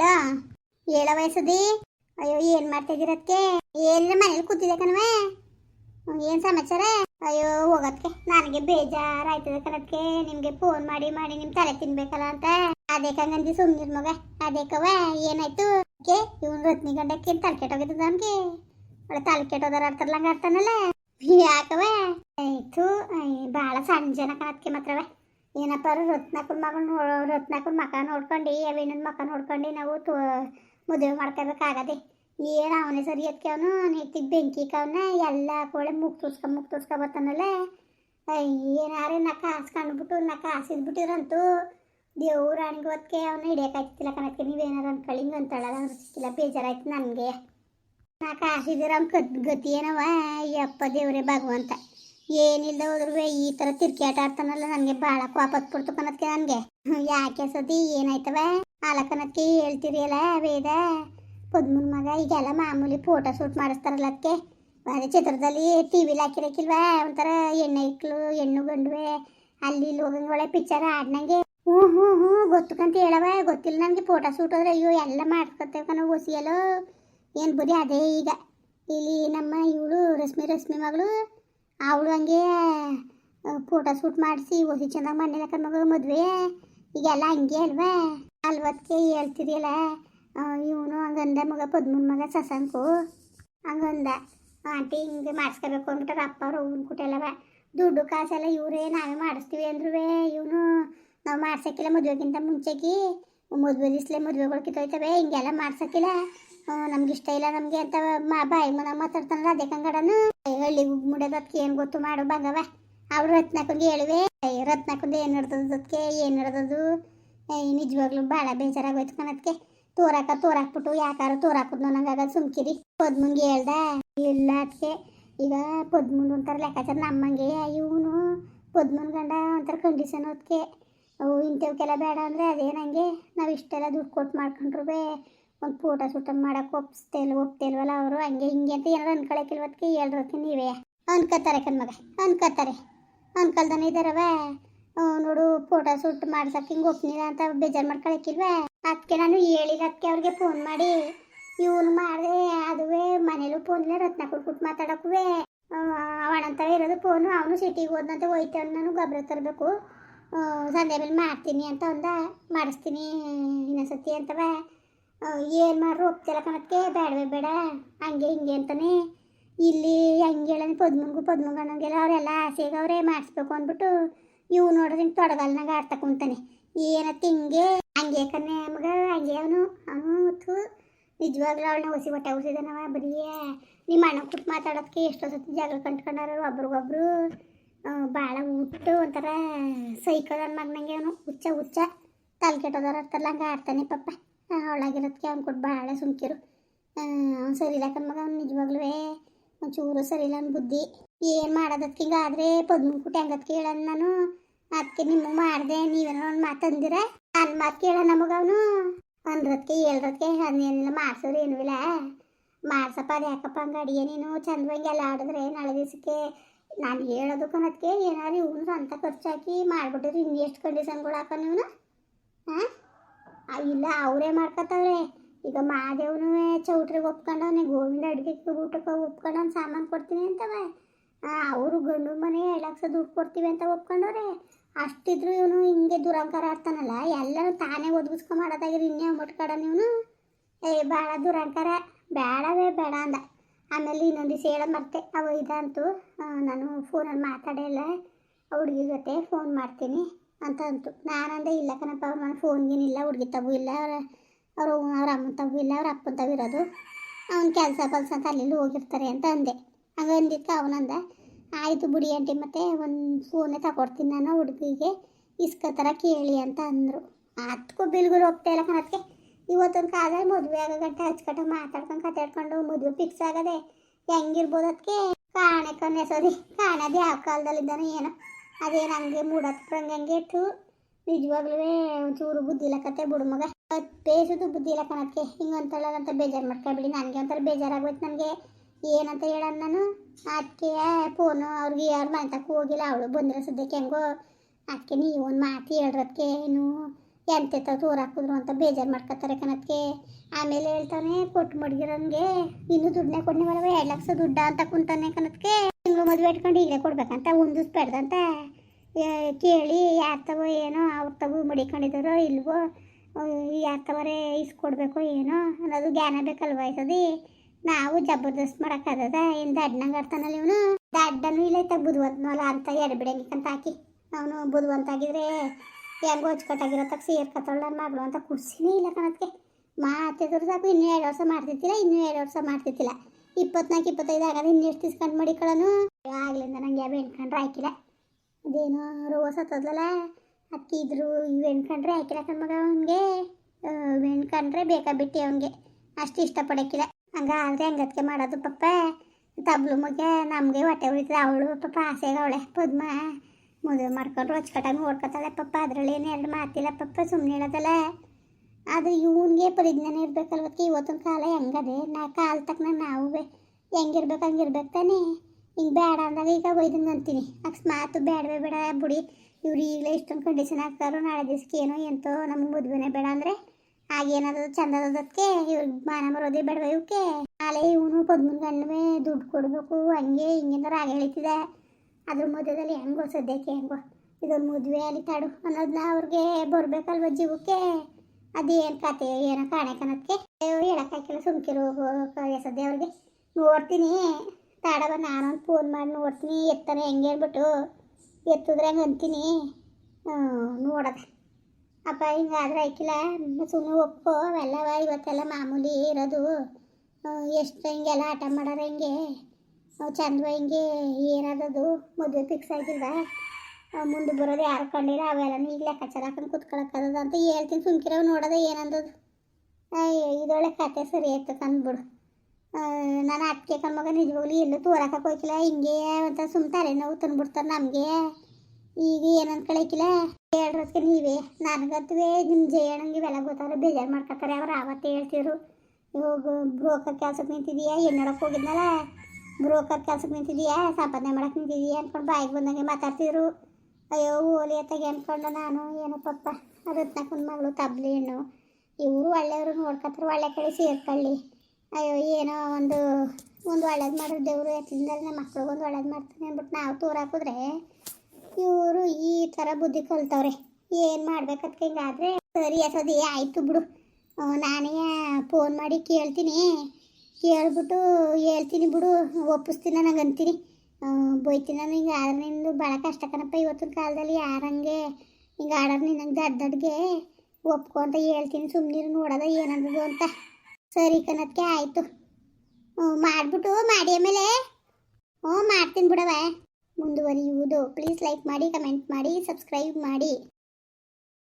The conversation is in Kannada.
ಹಲೋ ಹೇಳ ವಯಸ್ಸದಿ ಅಯ್ಯೋ, ಏನ್ ಮಾಡ್ತಾ ಇದೀರದ್ಕೆ ಏನ್ರ ಮನೇಲಿ ಕೂತಿದೆ ಕಣವೆ ಏನ್ ಸಮಾಚಾರ? ಅಯ್ಯೋ ಹೋಗತ್ಕೆ ನನಗೆ ಬೇಜಾರಾಯ್ತದೆ ಕಣದ್ಕೆ. ನಿಮ್ಗೆ ಫೋನ್ ಮಾಡಿ ಮಾಡಿ ನಿಮ್ ತಲೆ ತಿನ್ಬೇಕಲ್ಲ ಅಂತ. ಅದೇ ಕಂಗಂದಿ ಸುಮ್ನಿರ್ ಮಗ. ಅದೇಕವ ಏನಾಯ್ತು? ಕೆ ಇವನ್ ರತ್ನಿ ಗಂಡಕ್ಕೆ ತಲೆ ಕೆಟ್ಟೋಗಿದ್ದ ನಮ್ಗೆ? ಒಳ್ಳೆ ತಲೆ ಕೆಟ್ಟೋದಾರ ಆಡ್ತಾರಲ್ಲ ಅರ್ಥನಲ್ಲ ಯಾಕವ ಆಯ್ತು ಭಾಳ ಸಣ್ಣ ಜನ ಕಣದ್ಕೆ ಮಾತ್ರವ ಏನಪ್ಪ ಅವರು ರತ್ನಾಕುನ್ ಮಗನ್ ನೋ ರತ್ನಾಕುನ್ ಮಕ ನೋಡ್ಕೊಂಡು ಅವೇನೊಂದು ಮಕ ನೋಡ್ಕೊಂಡು ನಾವು ತೋ, ಮದುವೆ ಮಾಡ್ಕೋಬೇಕಾಗದೆ. ಏನು ಅವನೇ ಸರಿ ಎತ್ಕವನು ಅವನು ಬೆಂಕಿ ಕವನ ಎಲ್ಲ ಕೋಳೆ ಮುಗ್ ತುಸ್ಕ ಮುಗ್ ತುಸ್ಕ ಬರ್ತಾನಲ್ಲ ಏನಾರೆ ನಕ ಹಾಸ್ಕೊಂಡ್ಬಿಟ್ಟು ನಕ ಹಾಸಿದ್ಬಿಟ್ಟಿರಂತೂ ದೇವ್ರ ಅಣಿಗೆ ಹೊತ್ತಿಗೆ ಅವನ್ನ ಹಿಡಿಯೋಕ್ಕಾಗ್ತಿಲ್ಲ ಕಣಕ್ಕೆ ನೀವೇನಾರು ಅನ್ಕೊಳ್ಳಿ ಹಿಂಗೆ ಅಂತಳಲ್ಲ ಅನ್ಸಿಲ್ಲ ಬೇಜಾರಾಯ್ತು ನನಗೆ. ನಾ ಕಾಸಿದಿರ ಅವ್ನು ಗತಿ ಏನವ? ಯಪ್ಪ ದೇವರೇ ಭಗವಂತ. ಏನಿಲ್ಲದೆ ಹೋದ್ರು ಈ ಥರ ತಿರ್ಕಿ ಆಟ ಆಡ್ತಾನಲ್ಲ, ನನಗೆ ಭಾಳ ಕೋಪ ಕೊಡ್ತು ಕನತ್ಕೆ ನನಗೆ. ಯಾಕೆ ಸತಿ, ಏನಾಯ್ತವ? ಆಲಕನಕ್ಕೆ ಹೇಳ್ತಿರಿಯಲ್ಲ, ವೇದ? ಪದ್ಮನ್ ಮಗ, ಈಗೆಲ್ಲ ಮಾಮೂಲಿ ಫೋಟೋ ಶೂಟ್ ಮಾಡಿಸ್ತಾರಲ್ಲ ಅದಕ್ಕೆ ಅದೇ ಚಿತ್ರದಲ್ಲಿ ಟಿ ವಿಲಿ ಹಾಕಿರಕ್ಕಿಲ್ವಾ ಒಂಥರ ಎಣ್ಣೆ ಇಕ್ಳು ಹೆಣ್ಣು ಗಂಡುವೆ. ಅಲ್ಲಿ ಒಳ್ಳೆ ಪಿಕ್ಚರ್ ಆಡ್ನಂಗೆ. ಹ್ಞೂ ಹ್ಞೂ ಹ್ಞೂ ಗೊತ್ತಕ್ಕಂತ ಹೇಳವ? ಗೊತ್ತಿಲ್ಲ ನನಗೆ ಫೋಟೋ ಶೂಟ್ ಅಂದ್ರೆ ಅಯ್ಯೋ, ಎಲ್ಲ ಮಾಡ್ಕೊತೇವೆ ಕಣ ಒಸಿಯಲೋ. ಏನು ಬರೀ ಅದೇ ಈಗ. ಇಲ್ಲಿ ನಮ್ಮ ಇವಳು ರಶ್ಮಿ ರಶ್ಮಿ ಮಗಳು. ಅವಳು ಹಂಗೆ ಫೋಟೋ ಶೂಟ್ ಮಾಡಿಸಿ ಒಸಿ ಚೆನ್ನಾಗಿ ಮನೇಲಿ ಮಗ ಮದುವೆ. ಈಗೆಲ್ಲ ಹಂಗೆ ಅಲ್ವಾ? ಅಲ್ವತ್ಕೆ ಹೇಳ್ತಿದೆಯಲ್ಲ ಇವನು ಹಂಗಂದ ಮಗ, ಪದ್ಮನ್ ಮಗ ಸಸಂಕು ಹಂಗಂದ ಆಂಟಿ ಹಿಂಗೆ ಮಾಡಿಸ್ಕೋಬೇಕು ಅಂದ್ಬಿಟ್ರೆ ಅಪ್ಪ ಅವ್ರು ಕುಟೆಲ್ಲವ ದುಡ್ಡು ಕಾಸೆಲ್ಲ ಇವರೇ, ನಾವೇ ಮಾಡಿಸ್ತೀವಿ ಅಂದ್ರೂ ಇವನು ನಾವು ಮಾಡ್ಸೋಕ್ಕಿಲ್ಲ ಮದುವೆಗಿಂತ ಮುಂಚೆಗೆ. ಮದುವೆ ದಿಸ್ಲೆ ಮದುವೆಗಳು ಕಿತ್ತೋಯ್ತವೆ, ಹಿಂಗೆಲ್ಲ ಮಾಡ್ಸೋಕ್ಕಿಲ್ಲ. ನಮ್ಗೆ ಇಷ್ಟ ಇಲ್ಲ ನಮಗೆ ಅಂತ ಮಾ, ಬಾಯಿ ಮನ ಮಾತಾಡ್ತಾನಲ್ಲ, ಅದೇ ಕಂಗಡನು. ಹಳ್ಳಿಗೆ ಮುಡದಕ್ಕೆ ಏನು ಗೊತ್ತು ಮಾಡು ಬಂಗವ ಅವ್ರು ರತ್ನಕ್ಕೊಂದು ಹೇಳುವೆ. ರತ್ನಕ್ಕೊಂದು ಏನು ನಡೆದದಕ್ಕೆ ಏನು ನಡೆದದು? ನಿಜವಾಗ್ಲೂ ಭಾಳ ಬೇಜಾರಾಗೋಯ್ತು ಕಣದಕ್ಕೆ ತೋರಾಕ ತೋರಾಕ್ಬಿಟ್ಟು ಯಾಕಾರ ತೋರಾಕುದ್ ನಂಗಾಗ ಸುಮ್ಕಿರಿ. ಪದ್ಮಂಗೆ ಹೇಳ್ದ. ಇಲ್ಲ ಅದಕ್ಕೆ ಈಗ ಪದ್ಮನ್ ಒಂಥರ ಲೆಕ್ಕಾಚಾರ ನಮ್ಮಂಗೆ. ಇವನು ಪದ್ಮನ್ ಗಂಡ ಒಂಥರ ಕಂಡೀಷನ್ ಅದಕ್ಕೆ ಅವು ಇಂಥವಕ್ಕೆಲ್ಲ ಬೇಡ ಅಂದರೆ ಅದೇನಂಗೆ ನಾವು ಇಷ್ಟೆಲ್ಲ ದುಡ್ಡು ಕೊಟ್ಟು ಮಾಡ್ಕೊಂಡ್ರು ಒಂದು ಫೋಟೋ ಶೂಟ ಮಾಡಕ್ಕೆ ಒಪ್ಸ್ತೇಲ್ ಒಪ್ತಿಲ್ವಲ್ಲ ಅವರು? ಹಂಗೆ ಹಿಂಗೆ ಅಂತ ಏನಾರು ಅನ್ಕೊಳಕ್ಕಿಲ್ವದಕ್ಕೆ ಹೇಳ್ರಕ್ಕೆ ನೀವೇ. ಅನ್ಕೋತಾರೆ ಕಣ್ಮಗ ಅನ್ಕೋತಾರೆ. ಅನ್ಕಲ್ದನೇ ಇದ್ದಾರವ ನೋಡು ಫೋಟೋ ಶೂಟ್ ಮಾಡ್ಸಕ್ಕೆ ಹಿಂಗೆ ಒಪ್ನಿಲ್ಲ ಅಂತ ಬೇಜಾರು ಮಾಡ್ಕೊಳಕ್ಕಿಲ್ವೇ ಅದಕ್ಕೆ ನಾನು ಹೇಳಿದಕ್ಕೆ ಅವ್ರಿಗೆ ಫೋನ್ ಮಾಡಿ. ಇವನು ಮಾಡಿದೆ, ಅದುವೇ ಮನೇಲೂ ಫೋನಿಲ್ಲ ರತ್ನ ಕೊಟ್ಬಿಟ್ಟು ಮಾತಾಡಕ್ಕೂ ಅವಣಂತ ಇರೋದು ಫೋನು ಅವನು ಸಿಟಿಗೆ ಹೋದಂತ ಹೋಯ್ತೇವ್ ನಾನು ಗೊಬ್ಬರ ತರಬೇಕು. ಸಂಜೆ ಮೇಲೆ ಮಾಡ್ತೀನಿ ಅಂತ ಅಂದ ಮಾಡಿಸ್ತೀನಿ ಇನ್ನೊಂದ್ಸತಿ ಅಂತವ. ಏನು ಮಾಡ್ರು ಒಪ್ತಿಲ್ಲ ಕಣಕ್ಕೆ ಬೇಡವೇ ಬೇಡ ಹಂಗೆ, ಹಿಂಗೆ ಅಂತಾನೆ. ಇಲ್ಲಿ ಹೆಂಗೆ ಹೇಳನೆ ಪದ್ಮಂಗು ಪದ್ಮಂಗಣ್ಣಂಗೆಲ್ಲ ಅವರೆಲ್ಲ ಆಸೆಗೆ ಅವರೇ ಮಾಡಿಸ್ಬೇಕು ಅಂದ್ಬಿಟ್ಟು ಇವು ನೋಡಿದ್ರೆ ಹಿಂಗೆ ತೊಡಗಲ್ನಾಗ ಆಡ್ತಾ ಕುಂತಾನೆ. ಏನತ್ತ ಹಿಂಗೆ? ಹಂಗೆ ಕನ್ನೆ ಮಗ, ಹಂಗೆ ಅವನು ಅವನು ತು ನಿಜವಾಗ್ಲೂ ಅವಳನ್ನ ಹೊಸಿ ಹೊಟ್ಟೆ ಉಸಿದನವ ಬರೀ. ನಿಮ್ಮ ಅಣ್ಣ ಕೂತ್ ಮಾತಾಡೋದಕ್ಕೆ ಎಷ್ಟೋ ಸತಿ ಜಗಳ ಕಂಡ್ಕೊಂಡಾರ ಒಬ್ರಿಗೊಬ್ರು. ಭಾಳ ಹುಟ್ಟು ಒಂಥರ ಸೈಕಲ್ ಮಗನಂಗೆ ಅವನು. ಹುಚ್ಚ ಹುಚ್ಚ. ತಲೆ ಕೆಟ್ಟೋದಾರ ಹಂಗೆ ಆಡ್ತಾನೆ ಪಪ್ಪ ಅವಳಾಗಿರೋದಕ್ಕೆ ಅವ್ನು ಕೊಟ್ಟು ಭಾಳ ಸುಮ್ಕಿರು. ಅವ್ನು ಸರಿ ಇಲ್ಲ ಕಣ್ಮಗ ಅವ್ನು ನಿಜವಾಗ್ಲೂ ಒಂಚೂರು ಸರಿ ಇಲ್ಲ ಅವ್ನ ಬುದ್ಧಿ. ಏನು ಮಾಡೋದಕ್ಕೆ ಹಿಂಗೆ ಆದರೆ ಪದ್ಮನ್ ಕುಟ್ಟಿ ಹಂಗದಕ್ಕೆ ಹೇಳೋಣ ನಾನು. ಅದಕ್ಕೆ ನಿಮ್ಮ ಮಾಡಿದೆ, ನೀವೇನೋ ಒಂದು ಮಾತಂದಿರ ನನ್ನ ಮಾತು ಕೇಳ ನಮಗೆ ಅವನು? ಅಂದ್ರದಕ್ಕೆ ಹೇಳ್ರದಕ್ಕೆ ಅದನ್ನೆಲ್ಲ ಮಾಡ್ಸೋರು ಏನೂ ಇಲ್ಲ. ಮಾಡ್ಸಪ್ಪ, ಅದು ಯಾಕಪ್ಪ ಹಂಗೆ ಅಡಿಗೆ ನೀನು? ಚಂದವಂಗೆಲ್ಲ ಆಡಿದ್ರೆ ನಾಳೆ ದಿವಸಕ್ಕೆ ನಾನು ಹೇಳೋದಕ್ಕೆ ಅನ್ನೋದಕ್ಕೆ ಏನಾದ್ರು ಖರ್ಚು ಹಾಕಿ ಮಾಡಿಬಿಟ್ಟಿರಿ ಹಿಂಗೆ ಎಷ್ಟು ಕಂಡೀಷನ್ಗಳು ಹಾಕೋ ನೀವು ಹಾಂ ಇಲ್ಲ, ಅವರೇ ಮಾಡ್ಕೊತಾವ್ರೆ. ಈಗ ಮಹಾದೇವನು ಚೌಟ್ರಿಗೆ ಒಪ್ಕೊಂಡವನೆ, ಗೋವಿಂದ ಅಡುಗೆ ಊಟಕ್ಕೆ ಒಪ್ಕೊಂಡವ್ನು ಸಾಮಾನು ಕೊಡ್ತೀನಿ ಅಂತವ. ಅವರು ಗಂಡು ಮನೆ ಲಕ್ಷ ದುಡ್ಡು ಕೊಡ್ತೀವಿ ಅಂತ ಒಪ್ಕೊಂಡವ್ರೆ. ಅಷ್ಟಿದ್ರು ಇವನು ಹಿಂಗೆ ದುರಂಕಾರ ಆಡ್ತಾನಲ್ಲ, ಎಲ್ಲರೂ ತಾನೇ ಒದಗಿಸ್ಕೊ ಮಾಡೋದಾಗಿರಿ ಇನ್ನೇ ಮುಟ್ಕಡ ಇವನು. ಏ, ಭಾಳ ದುರಂಕಾರ. ಬೇಡವೇ ಬೇಡ ಅಂದ. ಆಮೇಲೆ ಇನ್ನೊಂದು ದಿವಸ ಹೇಳೋ ಮರ್ತೆ, ಅವ ಇದಂತು ನಾನು ಫೋನಲ್ಲಿ ಮಾತಾಡೇ ಇಲ್ಲ. ಹುಡುಗಿ ಜೊತೆ ಫೋನ್ ಮಾಡ್ತೀನಿ. ಅಂತ ಅಂತು ನಾನಂದೆ, ಇಲ್ಲ ಕಣಪ್ಪ ಮನೆ ಇಲ್ಲ, ಹುಡುಗಿ ತಗು ಇಲ್ಲ, ಅವ್ರ, ಅವರು ಅವ್ರ ಅಮ್ಮನ ತಗು ಇಲ್ಲ, ಅವ್ರ ಅಪ್ಪನ ತಗು ಇರೋದು. ಅವ್ನ ಕೆಲಸ ಪಲ್ಸ ಅಂತ ಅಲ್ಲಿ ಹೋಗಿರ್ತಾರೆ ಅಂತ ಅಂದೆ. ಹಂಗೆ ಅಂದಿದ್ದಕ್ಕೆ ಅವನಂದ ಆಯಿತು ಬಿಡಿ ಆಂಟಿ, ಮತ್ತೆ ಒಂದು ಫೋನೇ ತಗೊಡ್ತೀನಿ ನಾನು ಹುಡುಗಿಗೆ, ಇಸ್ಕ ಥರ ಕೇಳಿ ಅಂತ ಅಂದರು. ಅದಕ್ಕೂ ಬಿಲ್ಗುರು ಹೋಗ್ತಾ ಇಲ್ಲ ಕಣಕ್ಕೆ ಇವತ್ತೊಂದು ಕಾಲ ಮದುವೆ ಆಗೋ ಗಂಟೆ ಹಚ್ಕಟ್ಟ ಮಾತಾಡ್ಕೊಂಡು ಕತಾಡ್ಕೊಂಡು ಮದುವೆ ಫಿಕ್ಸ್ ಆಗದೆ ಹೆಂಗಿರ್ಬೋದು ಅದಕ್ಕೆ ಕಾಣೆ ಕಣ್ಣೆ ಸರಿ, ಕಾಣದು ಯಾವ ಕಾಲದಲ್ಲಿದ್ದಾನೆ ಏನೋ. ಅದೇನು ಹಂಗೆ ಮೂಡತ್ರಂಗೆ ಹಂಗೆ ಇಟ್ಟು ನಿಜವಾಗ್ಲೂ ಒಂಚೂರು ಬುದ್ಧಿ ಇಲ್ಲ ಕತೆ ಬಿಡು ಮಗ. ಬೇಸದು ಬುದ್ಧಿ ಇಲ್ಲ ಕಣಕ್ಕೆ ಹಿಂಗಂತಳಂತ ಬೇಜಾರು ಮಾಡ್ಕೊಬಿಡಿ ನನಗೆ ಒಂಥರ ಬೇಜಾರಾಗೋಯ್ತು ನನಗೆ. ಏನಂತ ಹೇಳೋಣ ನಾನು? ಅದಕ್ಕೆ ಫೋನು ಅವ್ರಿಗೆ ಯಾರು ಮನೆ ಹೋಗಿಲ್ಲ, ಅವಳು ಬಂದಿರೋ ಸದ್ಯಕ್ಕೆ ಹೆಂಗೋ. ಅದಕ್ಕೆ ನೀವು ಒಂದು ಮಾತು ಹೇಳ್ರದಕ್ಕೆ ಏನು? ಎಂತೆತ್ತ ತೋರಾಕಿದ್ರು ಅಂತ ಬೇಜಾರು ಮಾಡ್ಕೊತಾರೆ ಕಣಕ್ಕೆ ಆಮೇಲೆ ಹೇಳ್ತಾನೆ ಕೊಟ್ಟು ಮಡ್ಗಿರೋನ್ಗೆ ಇನ್ನೂ ದುಡ್ಡನ್ನೇ ಕೊಡ್ನೇ ಬರವ ಎರಡು ಲಕ್ಷ ದುಡ್ಡ ಅಂತ ಕುಂತಾನೆ ಕಣಕ್ಕೆ ತಿಂಗಳು ಮದುವೆ ಇಟ್ಕೊಂಡು ಈಗಲೇ ಕೊಡ್ಬೇಕಂತ ಹೊಂದಿಸ್ಬೇಡ್ದಂತ ಕೇಳಿ ಯಾರು ತಗೋ ಏನೋ ಅವ್ರು ತಗೋ ಮಡಿಕೊಂಡಿದ್ದಾರೋ ಇಲ್ವೋ ಯಾರು ತಗೋರೆ ಇಸ್ಕೊಡ್ಬೇಕೋ ಏನೋ ಅನ್ನೋದು ಜ್ಞಾನ ಬೇಕಲ್ವ ಆಯ್ತದಿ ನಾವು ಜಬರ್ದಸ್ತ್ ಮಾಡೋಕ್ಕಾಗದ ಏನು ದಡ್ಡಂಗೆ ಆಡ್ತಾನಲ್ಲ ಇವನು. ದಡ್ಡನೂ ಇಲ್ಲ ಇತ್ತ ಬುದ್ವಂತನಲ್ಲ ಅಂತ ಎಡಬಿಡಂಗಿಕ್ಕಂತ ಹಾಕಿ. ಅವನು ಬುಧವಂತಾಗಿದ್ರೆ ಆಗಿದ್ರೆ ಹೆಂಗೋ ಹೊಚ್ಕಟ್ಟಾಗಿರತ್ತಕ್ಕೆ ಸೇರ್ಕತ್ತವಳ ನನ್ನ ಮಾಡ್ಲು ಅಂತ ಖುಷಿನೇ ಇಲ್ಲ ಕಣಕ್ಕೆ ಮಾತಿದ್ರು ಸಾಕು ಇನ್ನೂ ಎರಡು ವರ್ಷ ಮಾಡ್ತಿದ್ದಿಲ್ಲ, ಇನ್ನೂ ಎರಡು ವರ್ಷ ಮಾಡ್ತಿದ್ದಿಲ್ಲ. ಇಪ್ಪತ್ನಾಲ್ಕು, ಇಪ್ಪತ್ತೈದು ಆಗದ ಇನ್ನು ಎಷ್ಟು ತಿಸ್ಕೊಂಡು ಮಡಿಕೊಳ್ಳೋನು? ಆಗ್ಲಿಂದ ನಂಗೆ ಯಾವ ಎಣ್ಕಂಡ್ರೆ ಹಾಕಿಲ್ಲ. ಅದೇನೋ ರೋಸ್ ಹತ್ತದಲ್ಲ? ಅದಕ್ಕೆ ಇದ್ರು ಇವು ಹೆಣ್ಕೊಂಡ್ರೆ ಹಾಕಿಲ್ಲ ಕಣ್ಮಗ ಅವನಿಗೆ. ಎಣ್ಕಂಡ್ರೆ ಬೇಕಾ ಬಿಟ್ಟು ಅವನಿಗೆ. ಅಷ್ಟು ಇಷ್ಟಪಡಕ್ಕಿಲ್ಲ. ಆದರೆ ಹೆಂಗತ್ಕೆ ಮಾಡೋದು ಪಪ್ಪ ತಬ್ಲು ಮಗ ನಮಗೆ ಹೊಟ್ಟೆ ಉಳಿತದೆ ಅವಳು ಪಾಪ ಆಸೆಗೆ ಅವಳೆ. ಪದ್ಮ, ಮದುವೆ ಮಾಡ್ಕೊಂಡು ಹೊಚ್ಕಟ್ಟಾಗ ನೋಡ್ಕೊತಾಳೆ ಪಪ್ಪ ಅದರಲ್ಲಿ ಏನು ಎರಡು ಮಾತಿಲ್ಲ ಪಪ್ಪ ಸುಮ್ಮನೆ ಹೇಳೋದಲ್ಲ. ಆದರೆ ಇವನಿಗೆ ಪರಿಜ್ಞಾನ ಇರ್ಬೇಕಲ್ವಕ್ಕೆ ಇವತ್ತಿನ ಕಾಲ ಹೆಂಗದೆ? ನಾ ಕಾಲ ತಕ್ಕ ನಾವು ಹೆಂಗಿರ್ಬೇಕು ಹಂಗಿರ್ಬೇಕು ತಾನೇ. ಹಿಂಗೆ ಬೇಡ ಅಂದಾಗ ಈಗ ಒಯ್ದಂಗೆ ಅಂತೀನಿ. ಅಕಸ್ಮಾತ್ ಬೇಡವೇ ಬೇಡ ಬಿಡಿ. ಇವ್ರು ಈಗಲೇ ಇಷ್ಟೊಂದು ಕಂಡೀಷನ್ ಹಾಕ್ತಾರೋ ನಾಳೆ ದಿವ್ಸಕ್ಕೆ ಏನೋ ಎಂತೋ ನಮ್ಗೆ ಮದುವೆನೇ ಬೇಡ ಅಂದರೆ ಆಗೇನದು ಚಂದದಕ್ಕೆ ಇವ್ರಿಗೆ ಮಾನ ಬರೋದೇ ಬೇಡವ ಇವಕ್ಕೆ ನಾಳೆ ಇವನು ಪದ್ಮನ ಗಂಡವೇ ದುಡ್ಡು ಕೊಡಬೇಕು, ಹಂಗೆ ಹಿಂಗಿಂದ ಆಗ ಹೇಳ್ತಿದೆ ಅದ್ರ ಮಧ್ಯದಲ್ಲಿ ಹೆಂಗೋ ಸದ್ಯಕ್ಕೆ ಹೆಂಗೋ ಇದೊಂದು ಮದುವೆ ಅಲ್ಲಿ ತಾಡು ಅನ್ನೋದನ್ನ ಅವ್ರಿಗೆ ಬರಬೇಕಲ್ವ ಜೀವಕ್ಕೆ? ಅದೇನು ಕತೆ, ಏನೋ ಕಾಣೆ ಕಣಕ್ಕೆ ಹೇಳಕ್ಕಾಗಿಲ್ಲ ಸುಮ್ಕಿರು ಸದ್ಯ ಅವ್ರಿಗೆ ನೋಡ್ತೀನಿ. ತಾಡವ ನಾನೊಂದು ಫೋನ್ ಮಾಡಿ ನೋಡ್ತೀನಿ, ಎತ್ತಾನೆ ಹೆಂಗೆ ಹೇಳ್ಬಿಟ್ಟು ಎತ್ತಿದ್ರೆ ಹಂಗೆ ಅಂತೀನಿ. ನೋಡದ. ಅಪ್ಪ ಹಿಂಗಾದ್ರೆ ಆಯ್ಕಿಲ್ಲ ಸುಮ್ಮನೆ ಒಪ್ಪು ಅವೆಲ್ಲವ ಇವತ್ತೆಲ್ಲ ಮಾಮೂಲಿ ಇರೋದು. ಎಷ್ಟು ಹಿಂಗೆಲ್ಲ ಆಟ ಮಾಡೋರು ಹಿಂಗೆ. ಚಂದವ ಹಿಂಗೆ ಏನದದು, ಮದುವೆ ಫಿಕ್ಸ್ ಆಗಿಲ್ವ? ಮುಂದೆ ಬರೋದು ಯಾರು ಕಂಡಿರ ಅವೆಲ್ಲ ಈಗ ಲೆಕ್ಕಾಚಾರ ಹಾಕೊಂಡು ಕುತ್ಕೊಳಕ್ಕದ ಅಂತ ಹೇಳ್ತೀನಿ. ಸುಮ್ಕಿರವ್ ನೋಡೋದು ಏನಂದದು ಇದೊಳ್ಳೆ ಕತೆ ಸರಿ ಆಯ್ತು ಕಂದ್ಬಿಡು ನಾನು ಅದಕ್ಕೆ ಕಣ್ಮಗ ನಿಜವಾಗ್ಲೂ ಎಲ್ಲೂ ತೋರಕ್ಕೆ ಹೋಯ್ಕಿಲ್ಲ ಹಿಂಗೆ ಅಂತ ಸುಮ್ ತಲೆನೋವು ತಂದ್ಬಿಡ್ತಾರೆ ನಮಗೆ. ಈಗ ಏನು ಅನ್ಕೊಳಕಿಲ್ಲ ಹೇಳ್ರದಕ್ಕೆ ನೀವೇ, ನನಗಂತವೇ ನಿಮ್ಮ ಜಯಣ್ಣಂಗೆ ಇವೆಲ್ಲ ಗೊತ್ತಾರೆ ಬೇಜಾರು ಮಾಡ್ಕೊತಾರೆ. ಅವ್ರು ಆವತ್ತು ಹೇಳ್ತಿದ್ರು ಇವಾಗ ಬ್ರೋಕರ್ ಕೆಲ್ಸಕ್ಕೆ ನಿಂತಿದೀಯಾ ಏನು ನೋಡಕ್ಕೆ ಹೋಗಿದ್ನಲ್ಲ? ಬ್ರೋಕರ್ ಕೆಲ್ಸಕ್ಕೆ ನಿಂತಿದೀಯಾ ಸಂಪಾದನೆ ಮಾಡಕ್ಕೆ ನಿಂತಿದೀಯಾ ಅಂದ್ಕೊಂಡು ಬಾಯಿಗೆ ಬಂದಂಗೆ ಮಾತಾಡ್ತಿದ್ರು. ಅಯ್ಯೋ ಓಲಿ ಅತ್ತಾಗ ಅನ್ಕೊಂಡು ನಾನು. ಏನೋ ಪಪ್ಪ ರತ್ನಕ್ಕನ ಮಗಳು ತಬ್ಲಿ ಹೆಣ್ಣು. ಇವರು ಒಳ್ಳೆಯವರು ನೋಡ್ಕೊತಾರೆ, ಒಳ್ಳೆ ಕಡೆ ಸೇರ್ಕೊಳ್ಳಿ. ಅಯ್ಯೋ, ಏನೋ ಒಂದು ಒಂದು ಒಳ್ಳೇದು ಮಾಡೋ ದೇವರು ಎತ್ತಲಿಂದಲ್ಲಿ ನಮ್ಮ ಮಕ್ಳಿಗೊಂದು ಒಳ್ಳೇದು ಮಾಡ್ತಾನೆ ಅಂದ್ಬಿಟ್ಟು ನಾವು ತೂರ್ ಹಾಕಿದ್ರೆ ಇವರು ಈ ಥರ ಬುದ್ಧಿ ಕಲ್ತವ್ರೆ. ಏನು ಮಾಡ್ಬೇಕಂತ ಹಿಂಗಾದ್ರೆ? ಸರಿ ಅಸದಿ ಆಯಿತು ಬಿಡು. ನಾನೇ ಫೋನ್ ಮಾಡಿ ಕೇಳ್ತೀನಿ. ಕೇಳ್ಬಿಟ್ಟು ಹೇಳ್ತೀನಿ ಬಿಡು, ಒಪ್ಪಿಸ್ತೀನಿ ನನಗೆ ಬೈತೀನಿ ನಾನು ಹಿಂಗೆ ಆದ್ರೆ ನಿಂದು ಭಾಳ ಕಷ್ಟ ಕಣಪ್ಪ ಇವತ್ತಿನ ಕಾಲದಲ್ಲಿ ಯಾರಂಗೆ? ಹಿಂಗೆ ಆಡೋರು ನಿನ್ನಂಗೆ ದಡ್ ದಡ್ಗೆ ಒಪ್ಕೊ ಅಂತ ಹೇಳ್ತೀನಿ ಸುಮ್ಮನೆ ನೋಡೋದ ಏನಂದದು ಅಂತ. ಸರಿ ಕಣಕ್ಕೆ, ಆಯಿತು. ಮಾಡಿಬಿಟ್ಟು ಮಾಡಿ ಆಮೇಲೆ. ಹ್ಞೂ, ಮಾಡ್ತೀನಿ ಬಿಡವೆ ಮುಂದುವರಿಯುವುದು. ಪ್ಲೀಸ್ ಲೈಕ್ ಮಾಡಿ ಕಮೆಂಟ್ ಮಾಡಿ ಸಬ್ಸ್ಕ್ರೈಬ್ ಮಾಡಿ.